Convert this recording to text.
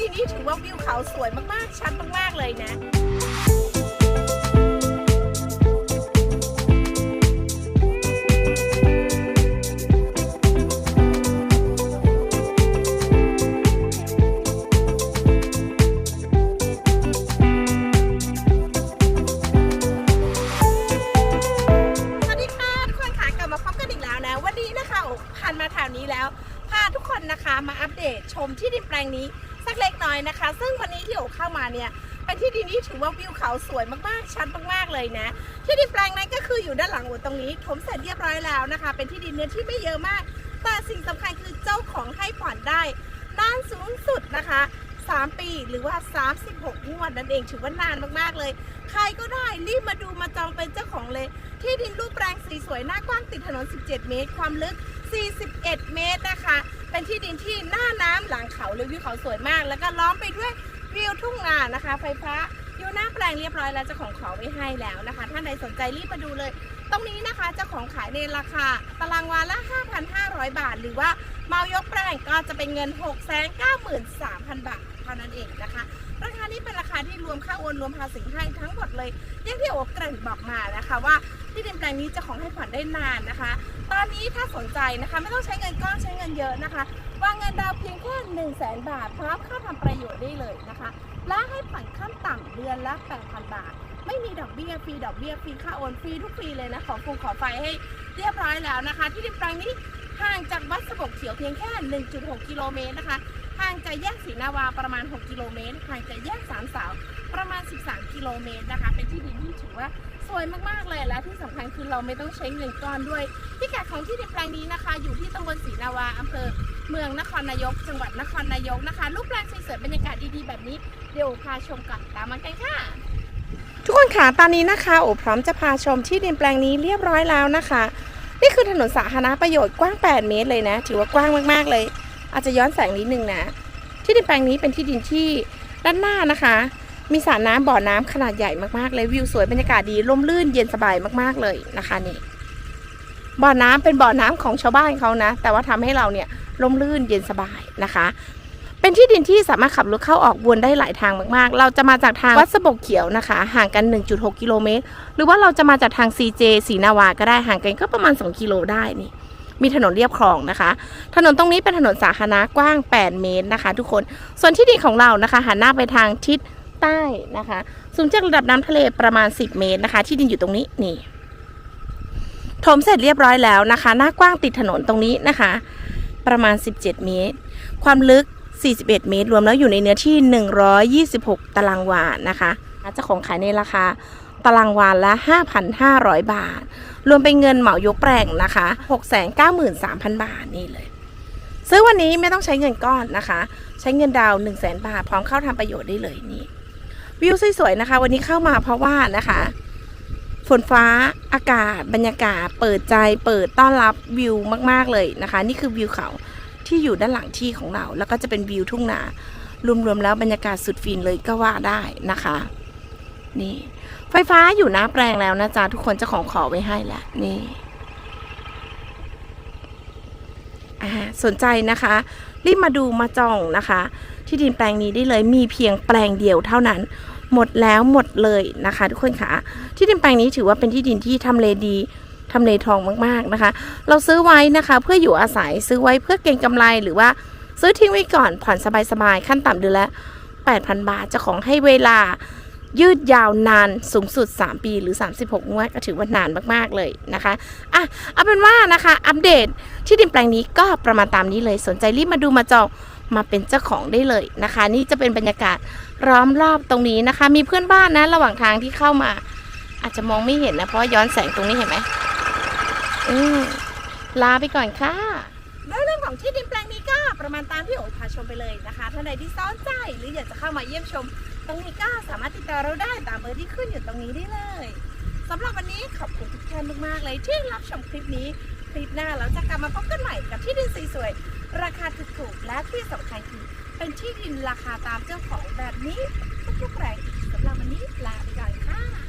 ดินนี้ถือว่าวิวเขาสวยมากๆ ชัดมากๆ เลยนะสวัสดีค่ะทุกคนค่ะกลับมาพบกันอีกแล้วนะวันนี้นะคะโอ้ผ่านมาแถวนี้แล้วาทุกคนนะคะมาอัปเดตชมที่ดินแปลงนี้สักเล็กน้อยนะคะ ซึ่งวันนี้ที่โอเข้ามาเนี่ยเป็นที่ดินที่ถือว่าวิวเขาสวยมากๆ ชัดมากๆเลยนะ ที่ดินแปลงนั้นก็คืออยู่ด้านหลังโอตรงนี้ผมเสร็จเรียบร้อยแล้วนะคะ เป็นที่ดินเนื้อที่ไม่เยอะมาก แต่สิ่งสำคัญคือเจ้าของให้ผ่อนได้นานสูงสุดนะคะ 3 ปี หรือว่า 36 งวดนั่นเองถือว่านานมากๆเลย ใครก็ได้รีบมาดูมาจองเป็นเจ้าของเลย ที่ดินรูปแปลงสีสวยหน้ากว้างติดถนน 17 เมตร ความลึก 41 เมตรนะคะ เป็นที่ดินที่หน้าน้ำหลังเขาเลยวิวเขาสวยมาก แล้วก็ล้อมไปด้วยวิวทุ่งนานะคะ ไฟฟ้าอยู่หน้าแปลงเรียบร้อยแล้วเจ้าของขอไว้ให้แล้วนะคะ ท่านใดสนใจรีบมาดูเลย ตรงนี้นะคะเจ้าของขายในราคาตารางวาละ 5,500 บาท หรือว่าเมายกแปลงก็จะเป็นเงิน 693,000บาทเท่านั้น เองนะคะ ราคานี้เป็นราคาที่รวมค่าโอนรวมภาษีให้ทั้งหมดเลยอย่างที่โอบเกริ่นบอกมานะคะว่าที่ดินแปลงนี้จะของให้ผ่อนได้นานนะคะ ตอนนี้ถ้าสนใจนะคะไม่ต้องใช้เงินก้อนใช้เงินเยอะนะคะ วางเงินดาวเพียงแค่1 0 0 0 0แบาทพร้อมค่าทำประโยชน์ได้เลยนะคะและให้ผ่อนขั้นต่ำเดือนละ 8,000 บาท ไม่มีดอกเบี้ยฟรีดอกเบี้ยฟรีค่าโอนฟรีทุกฟรีเลยนะขอฟูขอไฟให้เรียบร้อยแล้วนะคะ ที่ดินแปลงนี้ห่างจากวัดสะบกเขียวเพียงแค่ 1.6 กิโลเมตรนะคะ ห่างจากแยกศรีนาวาประมาณ 6 กิโลเมตรห่างจากแยกสามสาวประมาณ 13 กิโลเมตรนะคะ เป็นที่ดินที่ถือว่าสวยมากๆเลยและที่สำคัญคือเราไม่ต้องใช้เงินก้อนด้วยพิกัดของที่ดินแปลงนี้นะคะ อยู่ที่ตำบลศรีนาวาอำเภอเมืองนครนายก จังหวัดนครนายกนะคะรูปแปลงสวยๆบรรยากาศดีๆแบบนี้เดี๋ยวพาชมกันตามมากันค่ะทุกคนค่ะตอนนี้นะคะโอพร้อมจะพาชมที่ดินแปลงนี้เรียบร้อยแล้วนะคะ นี่คือถนนสาธารณประโยชน์กว้าง 8 เมตรเลยนะ ถือว่ากว้างมากๆเลย อาจจะย้อนแสงนิดนึงนะ ที่ดินแปลงนี้เป็นที่ดินที่ด้านหน้านะคะ มีสระน้ำบ่อน้ำขนาดใหญ่มากๆเลยวิวสวยบรรยากาศดีร่มรื่นเย็นสบายมากๆเลยนะคะนี่บ่อน้ำเป็นบ่อน้ำของชาวบ้านเขานะ แต่ว่าทำให้เราเนี่ยร่มรื่นเย็นสบายนะคะ เป็นที่ดินที่สามารถขับรถเข้าออกวนได้หลายทางมากๆ เราจะมาจากทางวัดสะบกเขียวนะคะ ห่างกัน 1.6 กิโลเมตร หรือว่าเราจะมาจากทาง CJ ศรีนาวาก็ได้ห่างกันก็ประมาณ 2 กิโลได้นี่ มีถนนเรียบคลองนะคะ ถนนตรงนี้เป็นถนนสาธารณะกว้าง 8 เมตรนะคะ ทุกคน ส่วนที่ดินของเรานะคะหันหน้าไปทางทิศใต้นะคะ สูงจากระดับน้ำทะเลประมาณ 10 เมตรนะคะ ที่ดินอยู่ตรงนี้นี่ถมเสร็จเรียบร้อยแล้วนะคะ หน้ากว้างติดถนนตรงนี้นะคะ ประมาณ 17 เมตร ความลึก 41 เมตร รวมแล้วอยู่ในเนื้อที่ 126 ตารางวานะคะเจ้าของขายในราคา ตารางวาละ 5,500 บาท รวมเป็นเงินเหมายกแปลงนะคะ 693,000 บาทนี่เลย ซื้อวันนี้ไม่ต้องใช้เงินก้อนนะคะ ใช้เงินดาว 1 0 0 0 0แบาท พร้อมเข้าทำประโยชน์ได้เลยนี่ วิวสวยๆนะคะ วันนี้เข้ามาเพราะว่านะคะฝนฟ้าอากาศบรรยากาศ เปิดใจเปิดต้อนรับวิวมาก ๆ เลยนะคะ นี่คือวิวเขาที่อยู่ด้านหลังที่ของเรา แล้วก็จะเป็นวิวทุ่งนารวมๆแล้วบรรยากาศสุดฟินเลยก็ว่าได้นะคะ นี่ ไฟฟ้าอยู่หน้าแปลงแล้วนะจ๊ะทุกคนเจ้าของขอไว้ให้ล้วนี่สนใจนะคะ รีบมาดูมาจองนะคะ ที่ดินแปลงนี้ได้เลยมีเพียงแปลงเดียวเท่านั้น หมดแล้วหมดเลยนะคะ ทุกคนค่ะที่ดินแปลงนี้ถือว่าเป็นที่ดินที่ทำเลดีทำเลทองมากๆนะคะ เราซื้อไว้นะคะเพื่ออยู่อาศัยซื้อไว้เพื่อเก็งกำไรหรือว่าซื้อทิ้งไว้ก่อนผ่อนสบายๆขั้นต่ำเดือนละ8,000 บาทเจะของให้เวลา ยืดยาวนานสูงสุด 3 ปีหรือ 36 งวดก็ถือว่านานมากๆเลยนะคะอะเอาเป็นว่านะคะ อัปเดตที่ดินแปลงนี้ก็ประมาณตามนี้เลยสนใจรีบมาดูมาจองมาเป็นเจ้าของได้เลยนะคะ นี่จะเป็นบรรยากาศล้อมรอบตรงนี้นะคะ มีเพื่อนบ้านนะ ระหว่างทางที่เข้ามา อาจจะมองไม่เห็นนะ เพราะย้อนแสงตรงนี้เห็นไหมอืมลาไปก่อนค่ะแล้วเรื่องของที่ดินแปลงนี้ก็ประมาณตามที่โอพาชมไปเลยนะคะท่านใดที่สนใจหรืออยากจะเข้ามาเยี่ยมชม ตรงนี้ก็สามารถติดต่อเราได้ตามเบอร์ที่ขึ้นอยู่ตรงนี้ได้เลยสำหรับวันนี้ขอบคุณทุกท่านมากๆเลยที่รับชมคลิปนี้ คลิปหน้าเราจะกลับมาพบกันใหม่กับที่ดินสวยๆราคาถูกๆและที่สำคัญคือเป็นที่ดินราคาตามเจ้าของแบบนี้ทุกๆแปลงสำหรับวันนี้ลาไปก่อนค่ะ